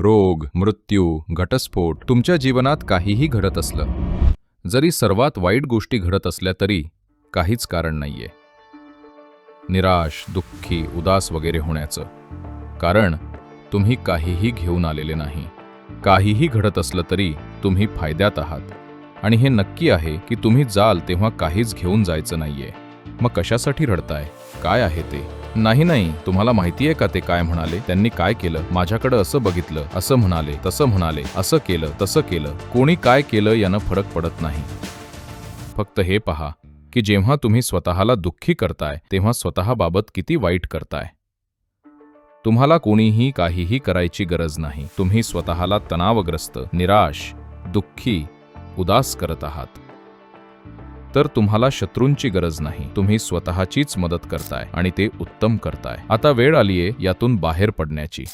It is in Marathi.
रोग मृत्यू घटस्फोट तुमच्या जीवनात काहीही घडत असलं. जरी सर्वात वाईट गोष्टी घडत असल्या तरी काहीच कारण नाहीये. निराश दुःखी उदास वगैरे होण्याचं. कारण तुम्ही काहीही घेऊन आलेले नाही. काहीही घडत असलं तरी तुम्ही फायद्यात आहात. आणि हे नक्की आहे की तुम्ही जाल तेव्हा काहीच घेऊन जायचं नाहीये. मग कशासाठी रडताय? काय आहे ते? नाही नाही तुम्हाला माहितीये का ते काय म्हणाले? त्यांनी काय केलं? माझ्याकडे असं बघितलं असं म्हणाले तसं म्हणाले असं केलं तसं केलं. कोणी काय केलं यानं फरक पडत नाही. फक्त हे पहा की जेव्हा तुम्ही स्वतःला दुःखी करताय तेव्हा स्वतःबाबत किती वाईट करताय. तुम्हाला कोणीही काहीही करायची गरज नाही. तुम्ही स्वतःला तणावग्रस्त निराश दुःखी उदास करत आहात. तर तुम्हाला शत्रूंची गरज नाही. तुम्ही स्वतःचीच मदत करताय आणि ते उत्तम करताय. आता वेळ आलीये यातून बाहेर पडण्याची.